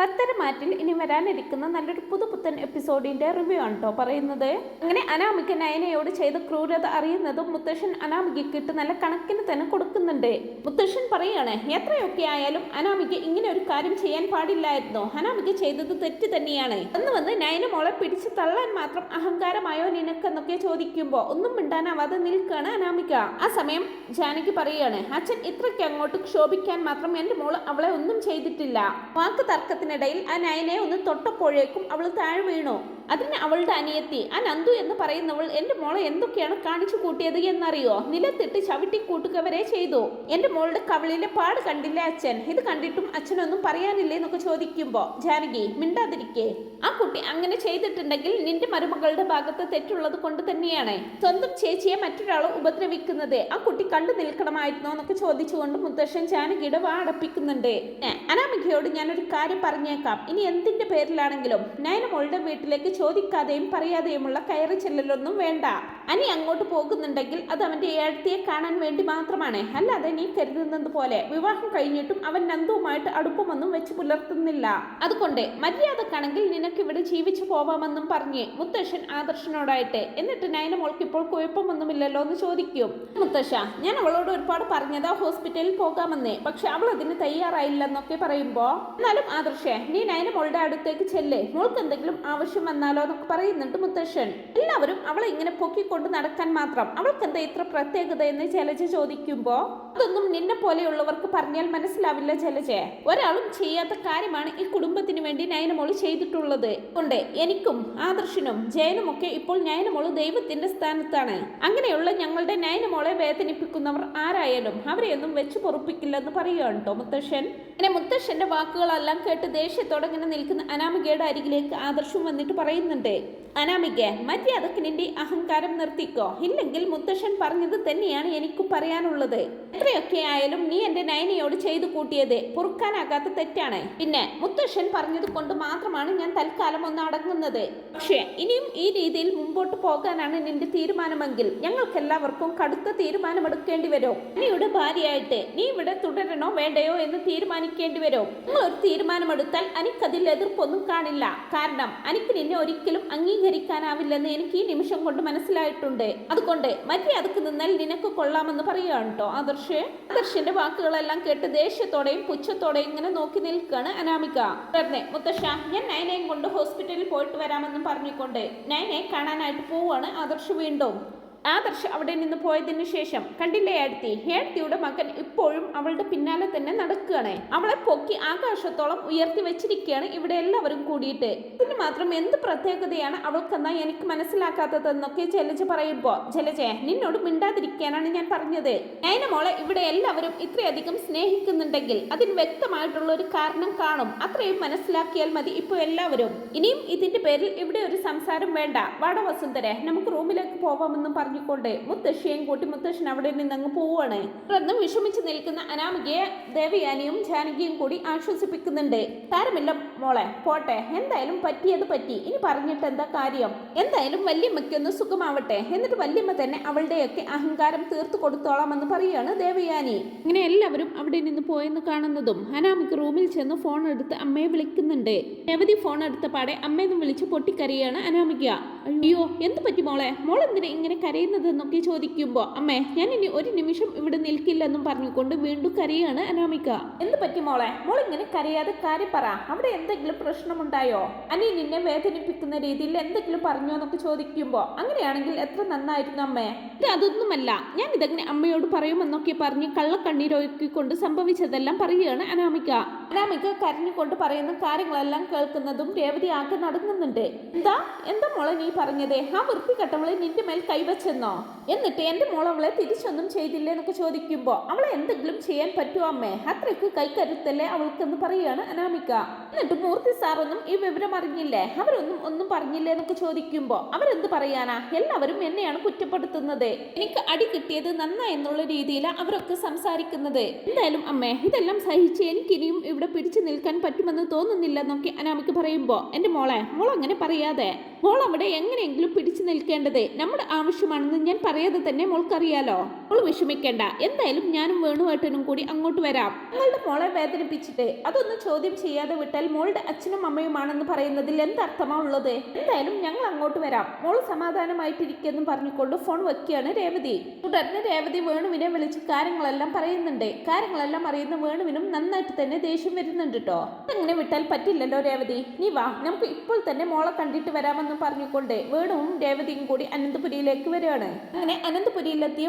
പത്തരമാറ്റിൽ ഇനി വരാനിരിക്കുന്ന നല്ലൊരു പുതുപുത്തൻ എപ്പിസോഡിന്റെ റിവ്യൂ ആണ് കേട്ടോ പറയുന്നത്. അങ്ങനെ അനാമിക നയനയോട് ചെയ്ത ക്രൂരത അറിയുന്നതും മുത്തശ്ശൻ അനാമികയ്ക്ക് ഇട്ട് നല്ല കണക്കിന് തന്നെ കൊടുക്കുന്നുണ്ട്. മുത്തശ്ശൻ പറയാണ് എത്രയൊക്കെ ആയാലും അനാമിക ഇങ്ങനെ ഒരു കാര്യം ചെയ്യാൻ പാടില്ലായിരുന്നോ. അനാമിക ചെയ്തത് തെറ്റ് തന്നെയാണ്. അന്ന് വന്ന് നയന മോളെ പിടിച്ച് തള്ളാൻ മാത്രം അഹങ്കാരമായോ നിനക്കെന്നൊക്കെ ചോദിക്കുമ്പോ ഒന്നും മിണ്ടാനാവാതെ നിൽക്കുകയാണ് അനാമിക. ആ സമയം ജാനകി പറയാണ് അച്ഛൻ ഇത്രയ്ക്ക് അങ്ങോട്ട് ക്ഷോഭിക്കാൻ മാത്രം എന്റെ മോൾ അവളെ ഒന്നും ചെയ്തിട്ടില്ല. വാക്ക് തർക്കത്തിനിടയിൽ ആ നയനെ ഒന്ന് തൊട്ടപ്പോഴേക്കും അവൾ താഴെ വീണു. അതിന് അവളുടെ അനിയത്തി ആ നന്ദു എന്ന് പറയുന്നവൾ എന്റെ മോളെ എന്തൊക്കെയാണ് കാണിച്ചു കൂട്ടിയത് എന്നറിയോ? നിലത്തിട്ട് ചവിട്ടി കൂട്ടുക വരെ ചെയ്തു. എന്റെ മോളുടെ കവളിലെ പാട് കണ്ടില്ല അച്ഛൻ? ഇത് കണ്ടിട്ടും അച്ഛനൊന്നും പറയാനില്ലേ എന്നൊക്കെ ചോദിക്കുമ്പോ ജാനകി മിണ്ടാതിരിക്കേ. ആ കുട്ടി അങ്ങനെ ചെയ്തിട്ടുണ്ടെങ്കിൽ നിന്റെ മരുമകളുടെ ഭാഗത്ത് തെറ്റുള്ളത് കൊണ്ട് തന്നെയാണ്. സ്വന്തം ചേച്ചിയെ മറ്റൊരാൾ ഉപദ്രവിക്കുന്നത്. ആ കുട്ടി കണ്ടു നിൽക്കണമായിരുന്നോ? എന്നൊക്കെ ചോദിച്ചുകൊണ്ട് മുത്തശ്ശൻ ജാനകിയുടെ വാ അടപ്പിക്കുന്നുണ്ട് ഏ, അനാമികയോട് ഞാനൊരു കാര്യം പറഞ്ഞേക്കാം. ഇനി എന്തിന്റെ പേരിലാണെങ്കിലും നയന മോളുടെ വീട്ടിലേക്ക് ചോദിക്കാതെയും പറയാതെയുമുള്ള കയറി ചെല്ലലൊന്നും വേണ്ട. അനി അങ്ങോട്ട് പോകുന്നുണ്ടെങ്കിൽ അത് അവന്റെ ഏഴത്തിയെ കാണാൻ വേണ്ടി മാത്രമാണ്. അല്ലാതെ നീ കരുതുന്നത് പോലെ വിവാഹം കഴിഞ്ഞിട്ടും അവൻ നന്ദുവുമായിട്ട് അടുപ്പമൊന്നും വെച്ച് പുലർത്തുന്നില്ല. അതുകൊണ്ട് മര്യാദക്കാണെങ്കിൽ നിനക്ക് ഇവിടെ ജീവിച്ചു പോവാമെന്നും പറഞ്ഞ് മുത്തശ്ശൻ ആദർശനോടായിട്ട് എന്നിട്ട് നയന മോൾക്ക് ഇപ്പോൾ കുഴപ്പമൊന്നുമില്ലല്ലോ എന്ന് ചോദിക്കും. മുത്തശ്ശ ഞാൻ അവളോട് ഒരുപാട് പറഞ്ഞതാ ഹോസ്പിറ്റലിൽ പോകാമെന്നേ. പക്ഷെ അവൾ അതിന് തയ്യാറായില്ലെന്നൊക്കെ പറയുമ്പോ? എന്നാലും ആദർശേ നീ നയന മോളുടെ അടുത്തേക്ക് ചെല്ലേ? മോൾക്ക് എന്തെങ്കിലും ആവശ്യം വന്നാലോ എന്നൊക്കെ പറയുന്നുണ്ട് മുത്തശ്ശൻ. എല്ലാവരും അവളെ ഇങ്ങനെ പൊക്കിക്കൊണ്ട് നടക്കാൻ മാത്രം. അവൾക്ക് എന്താ ഇത്ര പ്രത്യേകത എന്ന് ചെലജ ചോദിക്കുമ്പോ? അതൊന്നും നിന്നെ പോലെയുള്ളവർക്ക് പറഞ്ഞാൽ മനസ്സിലാവില്ല ചെലജെ. ഒരാളും ചെയ്യാത്ത കാര്യമാണ് ഈ കുടുംബത്തിന് വേണ്ടി നയനമോൾ ചെയ്തിട്ടുള്ളത്. കൊണ്ട് എനിക്കും ആദർശനും ജയനും ഒക്കെ ഇപ്പോൾ നയനമോൾ ദൈവത്തിന്റെ സ്ഥാനത്താണ്. അങ്ങനെയുള്ള ഞങ്ങളുടെ നയനമോളെ വേദനിപ്പിക്കുന്നവർ ആരായാലും അവരെയൊന്നും വെച്ച് പൊറുപ്പിക്കില്ലെന്ന് പറയുകയാണ് കേട്ടോ മുത്തശ്ശൻ. പിന്നെ മുത്തശ്ശന്റെ വാക്കുകളെല്ലാം കേട്ട് ദേഷ്യത്തോടെ ഇങ്ങനെ നിൽക്കുന്ന അനാമികയുടെ അരികിലേക്ക് ആദർശം വന്നിട്ട് പറയുന്നുണ്ട് അനാമിക മര്യാദയ്ക്ക് നിന്റെ അഹങ്കാരം നിർത്തിക്കോ. ഇല്ലെങ്കിൽ മുത്തശ്ശൻ പറഞ്ഞത് തന്നെയാണ് എനിക്ക് പറയാനുള്ളത്. എത്രയൊക്കെ ആയാലും നീ എന്റെ നയനയോട് ചെയ്തു കൂട്ടിയത് പൊറുക്കാനാകാത്ത തെറ്റാണ്. പിന്നെ മുത്തശ്ശൻ പറഞ്ഞത് കൊണ്ട് മാത്രമാണ് ഞാൻ തൽക്കാലം ഒന്ന് അടങ്ങുന്നത്. പക്ഷേ ഇനിയും ഈ രീതിയിൽ മുമ്പോട്ട് പോകാനാണ് നിന്റെ തീരുമാനമെങ്കിൽ ഞങ്ങൾക്കെല്ലാവർക്കും കടുത്ത തീരുമാനമെടുക്കേണ്ടി വരും. നീയുടെ ഭാര്യയായിട്ട് നീ ഇവിടെ തുടരണോ വേണ്ടയോ എന്ന് തീരുമാനിക്കേണ്ടി വരും. നിങ്ങൾ ഒരു തീരുമാനമെടുത്താൽ എനിക്കതിൽ എതിർപ്പൊന്നും കാണില്ല. കാരണം എനിക്ക് നിന്നെ ഒരിക്കലും അംഗീകരിക്കാനാവില്ലെന്ന് എനിക്ക് ഈ നിമിഷം കൊണ്ട് മനസ്സിലായിട്ടുണ്ട്. അതുകൊണ്ട് മര്യാദയ്ക്ക് നിന്നാൽ നിനക്ക് കൊള്ളാമെന്ന് പറയുകയാണ് കേട്ടോ ആദർശ്? ആദർശിന്റെ വാക്കുകളെല്ലാം കേട്ട് ദേഷ്യത്തോടെയും പുച്ഛത്തോടെയും ഇങ്ങനെ നോക്കി നിൽക്കുകയാണ് അനാമിക. തുടർന്ന് മുത്തശ്ശ ഞാൻ നയനയും കൊണ്ട് ഹോസ്പിറ്റലിൽ പോയിട്ട് വരാമെന്നും പറഞ്ഞുകൊണ്ട് നയനെ കാണാനായിട്ട് പോവുകയാണ് ആദർശ് വീണ്ടും. ആദർശ് അവിടെ നിന്ന് പോയതിന് ശേഷം കണ്ടില്ലേ ഏടത്തി ഏടത്തിയുടെ മകൻ ഇപ്പോഴും അവളുടെ പിന്നാലെ തന്നെ നടക്കുകയാണ്. അവളെ പൊക്കി ആകാശത്തോളം ഉയർത്തി വെച്ചിരിക്കുകയാണ് ഇവിടെ എല്ലാവരും കൂടിയിട്ട്. ഇതിന് മാത്രം എന്ത് പ്രത്യേകതയാണ് അവൾക്കെന്നാ എനിക്ക് മനസ്സിലാക്കാത്തതെന്നൊക്കെ ജലജ പറയുമ്പോ ജലജ നിന്നോട് മിണ്ടാതിരിക്കാനാണ് ഞാൻ പറഞ്ഞത്. നയന മോളെ ഇവിടെ എല്ലാവരും ഇത്രയധികം സ്നേഹിക്കുന്നുണ്ടെങ്കിൽ അതിന് വ്യക്തമായിട്ടുള്ള ഒരു കാരണം കാണും. അത്രയും മനസ്സിലാക്കിയാൽ മതി ഇപ്പൊ എല്ലാവരും. ഇനിയും ഇതിന്റെ പേരിൽ ഇവിടെ ഒരു സംസാരം വേണ്ട. വാട വസുന്ധരെ നമുക്ക് റൂമിലേക്ക് പോവാമെന്നും പറഞ്ഞുകൊണ്ട് മുത്തശ്ശിയും കൂട്ടി മുത്തശ്ശൻ അവിടെ നിന്ന് അങ്ങ് പോവുകയാണ്. തുടർന്ന് വിഷമിച്ച് നിൽക്കുന്ന അനാമികയെ ദേവയാനിയും ജാനകിയും കൂടി ആശ്വസിപ്പിക്കുന്നുണ്ട്. താരമില്ല മോളെ പോട്ടെ എന്തായാലും പറ്റിയത് പറ്റി. ഇനി പറഞ്ഞിട്ട് എന്താ കാര്യം? എന്തായാലും വല്യമ്മയ്ക്ക് ഒന്ന് സുഖമാവട്ടെ. എന്നിട്ട് വല്യമ്മ തന്നെ അവളുടെയൊക്കെ അഹങ്കാരം തീർത്തു കൊടുത്തോളാമെന്ന് പറയുകയാണ് ദേവയാനി. ഇങ്ങനെ എല്ലാവരും അവിടെ നിന്ന് പോയെന്ന് കാണുന്നതും അനാമിക്ക് റൂമിൽ ചെന്ന് ഫോൺ എടുത്ത് അമ്മയെ വിളിക്കുന്നുണ്ട്. രവതി ഫോൺ എടുത്ത പാടെ അമ്മയെന്ന് വിളിച്ച് പൊട്ടിക്കരയാണ് അനാമിക. അയ്യോ എന്ത് പറ്റി മോളെ? മോളെന്തിനെ ഇങ്ങനെ ഇങ്ങനെ കരയുന്നതെന്നൊക്കെ ചോദിക്കുമ്പോൾ അമ്മേ ഞാൻ ഇനി ഒരു നിമിഷം ഇവിടെ നിൽക്കില്ലെന്നും പറഞ്ഞുകൊണ്ട് വീണ്ടും കരയാണ് അനാമിക. എന്ത് പറ്റി മോളെ? മോൾ ഇങ്ങനെ കരയാതെ കാര്യം പറ. അവിടെ എന്തെങ്കിലും പ്രശ്നമുണ്ടായോ? അനി നിന്നെ വേദനിപ്പിക്കുന്ന രീതിയിൽ എന്തെങ്കിലും പറഞ്ഞോ എന്നൊക്കെ ചോദിക്കുമ്പോൾ അങ്ങനെയാണെങ്കിൽ എത്ര നന്നായിരുന്നു അമ്മേ? ഇത് അതൊന്നുമല്ല. ഞാൻ ഇതങ്ങനെ അമ്മയോട് പറയുമെന്നൊക്കെ പറഞ്ഞ് കള്ളക്കണ്ണീരൊഴുക്കിക്കൊണ്ട് സംഭവിച്ചതെല്ലാം പറയുകയാണ് അനാമിക. അനാമിക കരഞ്ഞുകൊണ്ട് പറയുന്ന കാര്യങ്ങളെല്ലാം കേൾക്കുന്നതും രേവതി ആകെ നടങ്ങുന്നുണ്ട് എന്താ? എന്താ മോളെ നീ പറഞ്ഞത്? ആ വൃത്തികെട്ടവളെ നിന്റെ മേൽ കൈവച്ചെന്നോ എന്നിട്ട് എന്റെ മോൾ അവളെ തിരിച്ചൊന്നും ചെയ്തില്ലേ എന്നൊക്കെ ചോദിക്കുമ്പോൾ അവളെ എന്തെങ്കിലും ചെയ്യാൻ പറ്റുമോ അമ്മേ? അത്രയ്ക്ക് കൈക്കരുത്തല്ലേ അവൾക്കെന്ന് പറയുകയാണ് അനാമിക. എന്നിട്ട് മൂർത്തി സാറൊന്നും ഈ വിവരം അറിഞ്ഞില്ലേ? അവരൊന്നും ഒന്നും പറഞ്ഞില്ലേ എന്നൊക്കെ ചോദിക്കുമ്പോൾ അവരെന്ത് പറയാനാ? എല്ലാവരും എന്നെയാണ് കുറ്റപ്പെടുത്തുന്നത്. എനിക്ക് അടി കിട്ടിയത് നന്നായി എന്നുള്ള രീതിയിൽ അവരൊക്കെ സംസാരിക്കുന്നത്. എന്തായാലും അമ്മേ ഇതെല്ലാം സഹിച്ച് എനിക്കിനിയും ഇവിടെ പിടിച്ചു നിൽക്കാൻ പറ്റുമെന്ന് തോന്നുന്നില്ല എന്നൊക്കെ അനാമിക്ക് പറയുമ്പോൾ എന്റെ മോളെ മോൾ അങ്ങനെ പറയാതെ മോൾ അവിടെ എങ്ങനെയെങ്കിലും പിടിച്ചു നിൽക്കേണ്ടത് നമ്മുടെ ആവശ്യമാണ്. വിഷമമാണെന്ന് ഞാൻ പറയാതെ തന്നെ മോൾക്കറിയാലോ? മോൾ വിഷമിക്കേണ്ട. എന്തായാലും ഞാനും വേണുവേട്ടനും കൂടി അങ്ങോട്ട് വരാം. നിങ്ങളുടെ മോളെ വേദനിപ്പിച്ചിട്ട് അതൊന്നും ചോദ്യം ചെയ്യാതെ വിട്ടാൽ മോളുടെ അച്ഛനും അമ്മയുമാണെന്ന് പറയുന്നതിൽ എന്തർത്ഥമാ ഉള്ളത്? എന്തായാലും ഞങ്ങൾ അങ്ങോട്ട് വരാം. മോൾ സമാധാനമായിട്ടിരിക്കുന്നു പറഞ്ഞുകൊണ്ട് ഫോൺ വെക്കുകയാണ് രേവതി. തുടർന്ന് രേവതി വേണുവിനെ വിളിച്ച് കാര്യങ്ങളെല്ലാം പറയുന്നുണ്ട്. കാര്യങ്ങളെല്ലാം അറിയുന്ന വേണുവിനും നന്നായിട്ട് തന്നെ ദേഷ്യം വരുന്നുണ്ട് കേട്ടോ അങ്ങനെ വിട്ടാൽ പറ്റില്ലല്ലോ രേവതി. നീ വാ നമുക്ക് ഇപ്പോൾ തന്നെ മോളെ കണ്ടിട്ട് വരാമെന്ന് പറഞ്ഞുകൊണ്ട് വേണുവും രേവതിയും കൂടി അനന്തപുരിയിലേക്ക് വരികയാണ്. അങ്ങനെ അനന്തപുരിയിലെത്തിയ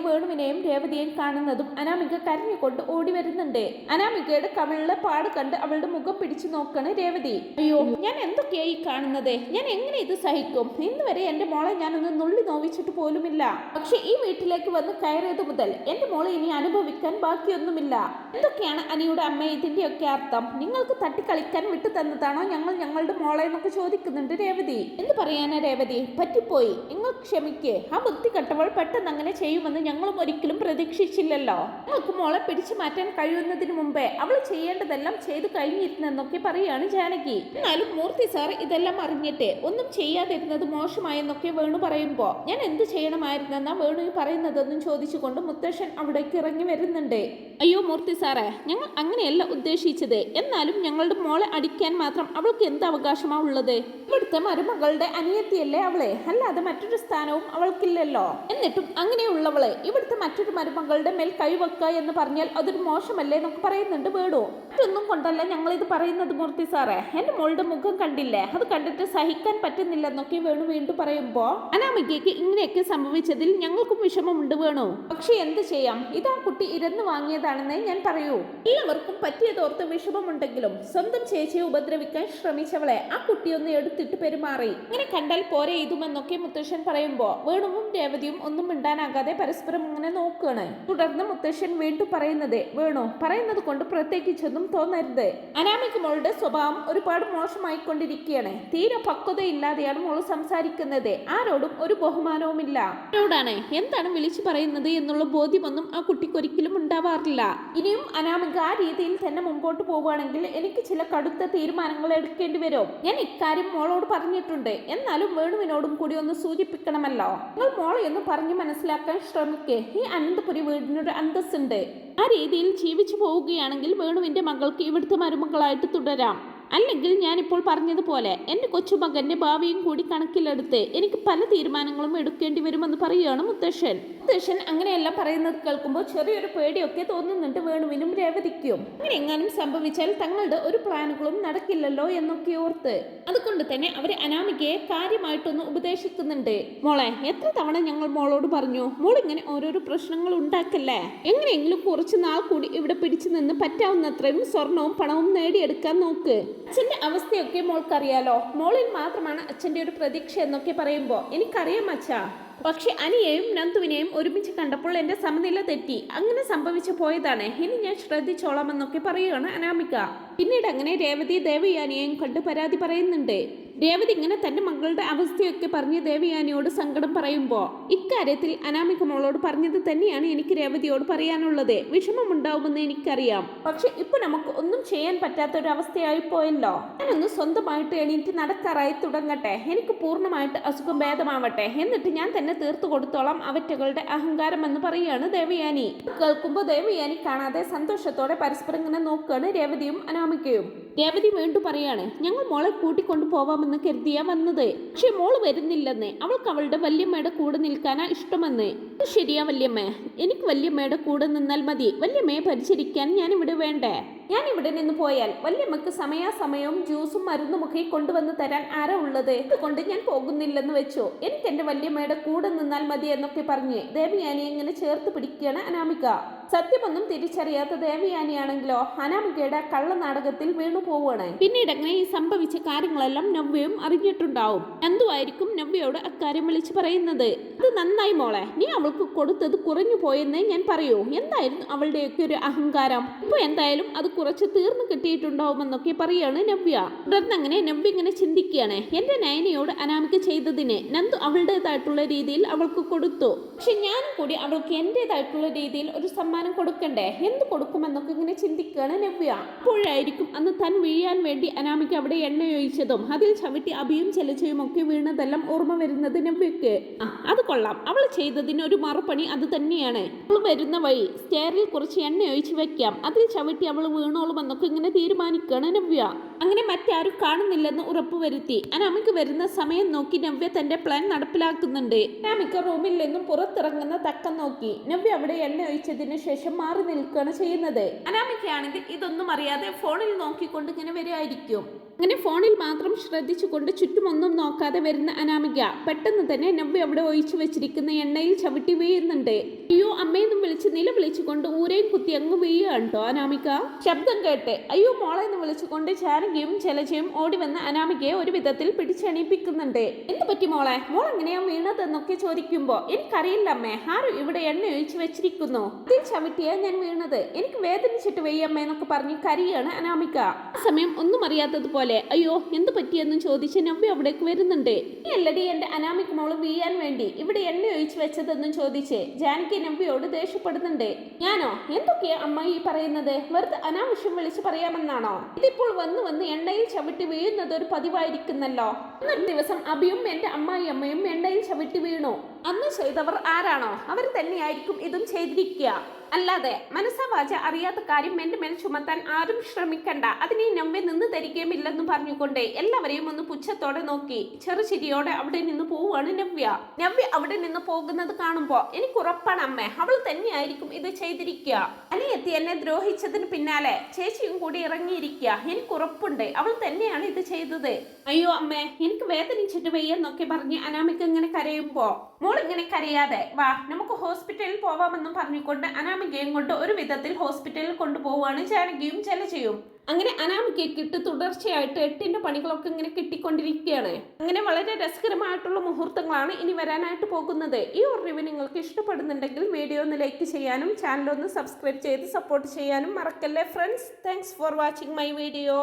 വേണുവിനെയും രേവതിയെയും കാണുന്നതും അനാമിക കരഞ്ഞുകൊണ്ട് ഓടി വരുന്നുണ്ട്. അനാമികയുടെ കവിളിലെ പാട് കണ്ട് അവളുടെ മുഖം പിടിച്ചു നോക്കാണ് രേവതി. അയ്യോ ഞാൻ എന്തൊക്കെയായി കാണുന്നത്? ഞാൻ എങ്ങനെ ഇത് സഹിക്കും? ഇന്ന് വരെ എന്റെ മോളെ ഞാനൊന്ന് നുള്ളി നോവിച്ചിട്ട് പോലുമില്ല. പക്ഷെ ഈ വീട്ടിലേക്ക് വന്ന് കയറിയത് മുതൽ എന്റെ മോളെ ഇനി അനുഭവിക്കാൻ ബാക്കിയൊന്നുമില്ല. എന്തൊക്കെയാണ് അനിയുടെ അമ്മ ഇതിന്റെയൊക്കെ അർത്ഥം? നിങ്ങൾക്ക് തട്ടിക്കളിക്കാൻ വിട്ടു തന്നതാണോ ഞങ്ങൾ ഞങ്ങളുടെ മോളെ എന്നൊക്കെ ചോദിക്കുന്നുണ്ട് രേവതി. എന്ത് പറയാനാ രേവതി? പറ്റിപ്പോയി. നിങ്ങൾ ക്ഷമിക്കേ. ആ ബുദ്ധി കെട്ടവൾ പെട്ടെന്ന് അങ്ങനെ ചെയ്യുമെന്ന് ഞങ്ങളും ഒരിക്കലും പ്രതീക്ഷിച്ചില്ലല്ലോ. നമുക്ക് മോളെ പിടിച്ചു മാറ്റാൻ കഴിയുന്നതിന് മുമ്പേ അവൾ ചെയ്യേണ്ടതെല്ലാം ചെയ്തു കഴിഞ്ഞിരുന്നെന്നൊക്കെ പറയുകയാണ് ജാനകി. എന്നാലും മൂർത്തി സാർ ഇതെല്ലാം അറിഞ്ഞിട്ട് ഒന്നും ചെയ്യാതിരുന്നത് മോശമായെന്നൊക്കെ വേണു പറയുമ്പോ ഞാൻ എന്ത് ചെയ്യണമായിരുന്നെന്നാ വേണു പറയുന്നതെന്നും ചോദിച്ചുകൊണ്ട് മുത്തശ്ശൻ അവിടേക്ക് ഇറങ്ങി വരുന്നുണ്ട്. അയ്യോ മൂർത്തി സാറേ ഞങ്ങൾ അങ്ങനെയല്ല ഉദ്ദേശിച്ചത്. എന്നാലും ഞങ്ങളുടെ മോളെ അടിക്കാൻ മാത്രം അവൾക്ക് എന്ത് അവകാശമാ ഉള്ളത്? ഇവിടുത്തെ മരുമകളുടെ അനിയത്തിയല്ലേ അവളെ? അല്ലാതെ മറ്റൊരു സ്ഥാനവും അവൾക്കില്ലല്ലോ. എന്നിട്ടും അങ്ങനെയുള്ളവളെ ഇവിടുത്തെ മറ്റൊരു മരുമകളുടെ മേൽ കൈവെക്കുക എന്ന് പറഞ്ഞാൽ അതൊരു മോശമല്ലേ എന്നൊക്കെ പറയുന്നുണ്ട് വേടോ ഇതൊന്നും കൊണ്ടല്ല ഞങ്ങൾ ഇത് പറയുന്നത് മൂർത്തി സാറേ. എന്റെ മോളുടെ മുഖം കണ്ടില്ലേ? അത് കണ്ടിട്ട് സഹിക്കാൻ പറ്റുന്നില്ല എന്നൊക്കെ വേണു വീണ്ടും പറയുമ്പോ അനാമികയ്ക്ക് ഇങ്ങനെയൊക്കെ സംഭവിച്ചതിൽ ഞങ്ങൾക്കും വിഷമമുണ്ട് വേണു. പക്ഷെ എന്ത് ചെയ്യാം? ഇതാ കുട്ടി ഇരന്ന് വാങ്ങിയതാണെന്നേ ഞാൻ പറയൂ. എല്ലാവർക്കും പറ്റിയതോർത്ത് വിഷമമുണ്ടെങ്കിലും സ്വന്തം ചേച്ചിയെ ഉപദ്രവിക്കാൻ ശ്രമിച്ചവളെ ആ കുട്ടിയൊന്ന് എടുത്തിട്ട് പെരുമാറി. ഇങ്ങനെ കണ്ടാൽ പോരെ ഇതുമെന്നൊക്കെ മുത്തശ്ശൻ പറയുമ്പോ വേണുവും രേവതിയും ഒന്നും മിണ്ടാനാകാതെ പരസ്പരം ഇങ്ങനെ നോക്കുകയാണ്. തുടർന്ന് മുത്തശ്ശൻ വീണ്ടും പറയുന്നത് വേണോ? പറയുന്നത് കൊണ്ട് പ്രത്യേകിച്ചൊന്നും തോന്നരുത്. അനാമിക മോളുടെ സ്വഭാവം ഒരുപാട് മോശമായി മോശമായിക്കൊണ്ടിരിക്കുകയാണ്. തീരെ പക്വതയില്ലാതെയാണ് മോൾ സംസാരിക്കുന്നത്. ആരോടും ഒരു ബഹുമാനവുമില്ല. ആരോടാണ്? എന്താണ് വിളിച്ചു പറയുന്നത് എന്നുള്ള ബോധ്യമൊന്നും ആ കുട്ടിക്ക് ഒരിക്കലും ഉണ്ടാവാറില്ല. ഇനിയും അനാമിക ആ രീതിയിൽ തന്നെ മുമ്പോട്ട് പോവുകയാണെങ്കിൽ എനിക്ക് ചില കടുത്ത തീരുമാനങ്ങൾ എടുക്കേണ്ടി വരും. ഞാൻ ഇക്കാര്യം മോളോട് പറഞ്ഞിട്ടുണ്ട്. എന്നാലും വേണുവിനോടും കൂടി ഒന്ന് സൂചിപ്പിക്കണമല്ലോ. നിങ്ങൾ മോളെ ഒന്ന് പറഞ്ഞു മനസ്സിലാക്കാൻ ശ്രമിക്കേ. അനന്തപുരി വീടിനൊരു അന്തസ്സുണ്ട്. ആ രീതിയിൽ ജീവിച്ചു പോവുകയാണെങ്കിൽ വേണുവിന്റെ മകൾക്ക് ഇവിടുത്തെ മരുമകളായിട്ട് തുടരാം. അല്ലെങ്കിൽ ഞാനിപ്പോൾ പറഞ്ഞതുപോലെ എന്റെ കൊച്ചുമകന്റെ ഭാവിയും കൂടി കണക്കിലെടുത്ത് എനിക്ക് പല തീരുമാനങ്ങളും എടുക്കേണ്ടി വരുമെന്ന് പറയുകയാണ് മുത്തശ്ശൻ. മുത്തശ്ശൻ അങ്ങനെയെല്ലാം പറയുന്നത് കേൾക്കുമ്പോൾ ചെറിയൊരു പേടിയൊക്കെ തോന്നുന്നുണ്ട്. വേണുവിനും രേവതിക്കും. അങ്ങനെ എങ്ങാനും സംഭവിച്ചാൽ തങ്ങളുടെ ഒരു പ്ലാനുകളും നടക്കില്ലല്ലോ എന്നൊക്കെ ഓർത്ത് അതുകൊണ്ട് തന്നെ അവർ അനാമികയെ കാര്യമായിട്ടൊന്ന് ഉപദേശിക്കുന്നുണ്ട്. മോളെ എത്ര തവണ ഞങ്ങൾ മോളോട് പറഞ്ഞു മോൾ ഇങ്ങനെ ഓരോരോ പ്രശ്നങ്ങൾ ഉണ്ടാക്കല്ലേ? എങ്ങനെയെങ്കിലും കുറച്ച് നാൾ കൂടി ഇവിടെ പിടിച്ചു നിന്ന് പറ്റാവുന്നത്രയും സ്വർണവും പണവും നേടിയെടുക്കാൻ നോക്ക്. അച്ഛന്റെ അവസ്ഥയൊക്കെ മോൾക്കറിയാലോ? മോളിൽ മാത്രമാണ് അച്ഛന്റെ ഒരു പ്രതീക്ഷ എന്നൊക്കെ പറയുമ്പോൾ എനിക്കറിയാം അച്ഛാ. പക്ഷെ അനിയെയും നന്ദുവിനെയും ഒരുമിച്ച് കണ്ടപ്പോൾ എന്റെ സമനില തെറ്റി. അങ്ങനെ സംഭവിച്ചു പോയതാണ്. ഇനി ഞാൻ ശ്രദ്ധിച്ചോളാമെന്നൊക്കെ പറയുകയാണ് അനാമിക. പിന്നീട് അങ്ങനെ രേവതി ദേവയാനിയെയും കണ്ട് പരാതി പറയുന്നുണ്ട്. രേവതി ഇങ്ങനെ തന്റെ മകളുടെ അവസ്ഥയൊക്കെ പറഞ്ഞ് ദേവയാനിയോട് സങ്കടം പറയുമ്പോൾ ഇക്കാര്യത്തിൽ അനാമിക മോളോട് പറഞ്ഞത് തന്നെയാണ് എനിക്ക് രേവതിയോട് പറയാനുള്ളത്. വിഷമമുണ്ടാവുമെന്ന് എനിക്കറിയാം. പക്ഷെ ഇപ്പൊ നമുക്ക് ഒന്നും ചെയ്യാൻ പറ്റാത്ത ഒരു അവസ്ഥയായി പോയല്ലോ ഞാനൊന്ന് സ്വന്തമായിട്ട് എണീറ്റ് നടക്കാറായി തുടങ്ങട്ടെ. എനിക്ക് പൂർണമായിട്ട് അസുഖം ഭേദമാവട്ടെ. എന്നിട്ട് ഞാൻ തന്നെ തീർത്തു കൊടുത്തോളാം. അവറ്റകളുടെ അഹങ്കാരം എന്ന് പറയുകയാണ് ദേവയാനി. കേൾക്കുമ്പോൾ ദേവയാനി കാണാതെ സന്തോഷത്തോടെ പരസ്പരം ഇങ്ങനെ നോക്കുകയാണ് രേവതിയും അനാമികയും. രേവതി വീണ്ടും പറയാണ് ഞങ്ങൾ മോളെ കൂട്ടിക്കൊണ്ടു പോവാമെന്ന് കരുതിയാ വന്നത്. പക്ഷെ മോൾ വരുന്നില്ലെന്ന്. അവൾക്ക് അവളുടെ വല്യമ്മയുടെ കൂടെ നിൽക്കാനാ ഇഷ്ടമെന്ന്. ശരിയാ വല്യമ്മ. എനിക്ക് വല്യമ്മയുടെ കൂടെ നിന്നാൽ മതി. വല്യമ്മയെ പരിചരിക്കാൻ ഞാൻ ഇവിടെ വേണ്ടേ? ഞാൻ ഇവിടെ നിന്ന് പോയാൽ വല്യമ്മക്ക് സമയാസമയവും ജ്യൂസും മരുന്നും ഒക്കെ കൊണ്ടുവന്ന് തരാൻ ആരാ ഉള്ളത്? അതുകൊണ്ട് ഞാൻ പോകുന്നില്ലെന്ന് വെച്ചു? എനിക്ക് എന്റെ വല്യമ്മയുടെ കൂടെ നിന്നാൽ മതി എന്നൊക്കെ പറഞ്ഞ് ദേവയാനി ഇങ്ങനെ ചേർത്ത് പിടിക്കുകയാണ് അനാമിക. സത്യമൊന്നും തിരിച്ചറിയാത്ത ദേവയാനിയാണെങ്കിലോ അനാമികയുടെ കള്ളനാടകത്തിൽ വീണു പോവുകയാണ്. പിന്നീട് അങ്ങനെ ഈ സംഭവിച്ച കാര്യങ്ങളെല്ലാം നവ്യയും അറിഞ്ഞിട്ടുണ്ടാവും. എന്തുവായിരിക്കും നവ്യയോട് അക്കാര്യം വിളിച്ചു പറയുന്നത്. അത് നന്നായി മോളെ. നീ അവൾക്ക് കൊടുത്തത് കുറഞ്ഞു പോയെന്ന് ഞാൻ പറയൂ. എന്തായിരുന്നു അവളുടെയൊക്കെ ഒരു അഹങ്കാരം? ഇപ്പൊ എന്തായാലും അത് കുറച്ച് തീർന്നു കിട്ടിയിട്ടുണ്ടാവുമെന്നൊക്കെ പറയാണ് നവ്യ. തുടർന്ന് അങ്ങനെ നവ്യ ഇങ്ങനെ ചിന്തിക്കുകയാണ്. എന്റെ നയനയോട് അനാമിക ചെയ്തതിന് നന്ദു അവളുടേതായിട്ടുള്ള രീതിയിൽ അവൾക്ക് കൊടുത്തു. പക്ഷെ ഞാൻ കൂടി അവൾക്ക് എന്റേതായിട്ടുള്ള രീതിയിൽ ഒരു സമ്മാനം കൊടുക്കണ്ടേ? എന്ത് കൊടുക്കുമെന്നൊക്കെ ഇങ്ങനെ ചിന്തിക്കുകയാണ് നവ്യ. അപ്പോഴായിരിക്കും അന്ന് തൻ വീഴാൻ വേണ്ടി അനാമിക്ക് അവിടെ എണ്ണ ഒഴിച്ചതും അതിൽ ചവിട്ടി അഭിയും ചെലച്ചയും ഒക്കെ വീണതെല്ലാം ഓർമ്മ വരുന്നത് നവ്യക്ക്. അത് കൊള്ളാം. അവൾ ചെയ്തതിന് ഒരു മറുപണി അത് തന്നെയാണ്. അവൾ വരുന്ന വഴി സ്റ്റെയറിൽ കുറച്ച് എണ്ണ ഒഴിച്ച് വെക്കാം. അതിൽ ചവിട്ടി അവൾ വീണോളുമെന്നൊക്കെ ഇങ്ങനെ തീരുമാനിക്കുകയാണ് നവ്യ. അങ്ങനെ മറ്റാരും കാണുന്നില്ലെന്ന് ഉറപ്പുവരുത്തി അനാമിക്ക് വരുന്ന സമയം നോക്കി നവ്യ തന്റെ പ്ലാൻ നടപ്പിലാക്കുന്നുണ്ട്. അനാമിക്ക് റൂമിൽ നിന്നും പുറത്തിറങ്ങുന്ന തക്കം നോക്കി. നവ്യ അവിടെ എണ്ണ ഒഴിച്ചതിന് ശേഷം മാറി നിൽക്കുകയാണ് ചെയ്യുന്നത്. അനാമിക്കയാണെങ്കിൽ ഇതൊന്നും അറിയാതെ ഫോണിൽ നോക്കിക്കൊണ്ട് ഇങ്ങനെ വരുമായിരിക്കും അങ്ങനെ ഫോണിൽ മാത്രം ശ്രദ്ധിച്ചുകൊണ്ട് ചുറ്റുമൊന്നും നോക്കാതെ വരുന്ന അനാമിക പെട്ടെന്ന് തന്നെ നവ്യ അവിടെ ഒഴിച്ചു വെച്ചിരിക്കുന്ന എണ്ണയിൽ ചവിട്ടി വീഴുന്നുണ്ട്. അയ്യോ അമ്മയെന്നും വിളിച്ച് നിലവിളിച്ചുകൊണ്ട് ഊരയും കുത്തി അങ്ങ് വീഴുകയാണ് കേട്ടോ അനാമിക. ശബ്ദം കേട്ടെ. അയ്യോ മോളെ എന്ന് വിളിച്ചുകൊണ്ട് ചാരകയും ചെലചയും ഓടി വന്ന് അനാമികയെ ഒരു വിധത്തിൽ പിടിച്ചെണീപ്പിക്കുന്നുണ്ട്. എന്ത് പറ്റി മോളെ? മോൾ എങ്ങനെയാ വീണതെന്നൊക്കെ ചോദിക്കുമ്പോ എനിക്കറിയില്ല അമ്മേ. ആരും ഇവിടെ എണ്ണ ഒഴിച്ചു വെച്ചിരിക്കുന്നു. അതിൽ ചവിട്ടിയാ ഞാൻ വീണത്. എനിക്ക് വേദനിച്ചിട്ട് വെയ്യമ്മ എന്നൊക്കെ പറഞ്ഞ് കരിയാണ് അനാമിക. ആ സമയം ഒന്നും അറിയാത്തതുപോലെ അയ്യോ എന്ത് പറ്റിയെന്നും ചോദിച്ച് നവ്യ അവിടേക്ക് വരുന്നുണ്ട്. ഈ അല്ലടി അനാമിക മോൾ വീയാൻ വേണ്ടി. ഇവിടെ എണ്ണ ഒഴിച്ചു വെച്ചതെന്നും ചോദിച്ച്. ജാനകി നവ്യയോട് ദേഷ്യപ്പെടുന്നുണ്ട്. ഞാനോ? എന്തൊക്കെയാ അമ്മ ഈ പറയുന്നത്? വെറുതെ അനാവശ്യം വിളിച്ച് പറയാമെന്നാണോ? ഇതിപ്പോൾ വന്ന് വന്ന് എണ്ണയിൽ ചവിട്ടി വീഴുന്നത് ഒരു പതിവായിരിക്കുന്നല്ലോ. അന്നൊരു ദിവസം അബിയും എന്റെ അമ്മായി അമ്മയും എണ്ണയിൽ ചവിട്ടി വീണു. അന്ന് ചെയ്തവർ ആരാണോ? അവർ തന്നെയായിരിക്കും ഇതും ചെയ്തിരിക്കുക. അല്ലാതെ മനസ്സാവാച അറിയാത്ത കാര്യം എന്റെ മേൽ ചുമത്താൻ ആരും ശ്രമിക്കണ്ട. അതിനെ നമ്മെ നിന്ന് തരികയുമില്ലെന്ന് പറഞ്ഞുകൊണ്ട് എല്ലാവരെയും ഒന്ന് പുച്ഛത്തോടെ നോക്കി. ചെറുചിരിയോടെ അവിടെ നിന്ന് പോവുകയാണ് നവ്യ. നവ്യ അവിടെ നിന്ന് പോകുന്നത് കാണുമ്പോൾ എനിക്ക് ഉറപ്പാണ് അമ്മേ അവൾ തന്നെയായിരിക്കും ഇത് ചെയ്തിരിക്കുക. അനിയത്തി എന്നെ ദ്രോഹിച്ചതിന് പിന്നാലെ ചേച്ചിയും കൂടി ഇറങ്ങിയിരിക്കുക. എനിക്ക് ഉറപ്പുണ്ട് അവൾ തന്നെയാണ് ഇത് ചെയ്തത്. അയ്യോ അമ്മേ എനിക്ക് വേദനിച്ചിട്ട് വയ്യെന്നൊക്കെ പറഞ്ഞ് അനാമിക്ക് ഇങ്ങനെ കരയുമ്പോ മോൾ ഇങ്ങനെ കരയാതെ വാ നമുക്ക് ഹോസ്പിറ്റലിൽ പോവാമെന്നും പറഞ്ഞുകൊണ്ട് അനാമികയും കൊണ്ട് ഒരു വിധത്തിൽ ഹോസ്പിറ്റലിൽ കൊണ്ടുപോവാണ് ജാനകിയും ചെയ്യും അങ്ങനെ അനാമികയ്ക്കിട്ട് തുടർച്ചയായിട്ട് എട്ടിന്റെ പണികളൊക്കെ ഇങ്ങനെ കിട്ടിക്കൊണ്ടിരിക്കുകയാണ്. അങ്ങനെ വളരെ രസകരമായിട്ടുള്ള മുഹൂർത്തങ്ങളാണ് ഇനി വരാനായിട്ട് പോകുന്നത്. ഈ ഒരു റിവ്യൂ നിങ്ങൾക്ക് ഇഷ്ടപ്പെടുന്നുണ്ടെങ്കിൽ വീഡിയോ ഒന്ന് ലൈക്ക് ചെയ്യാനും ചാനൽ ഒന്ന് സബ്സ്ക്രൈബ് ചെയ്ത് സപ്പോർട്ട് ചെയ്യാനും മറക്കല്ലേ friends thanks for watching my video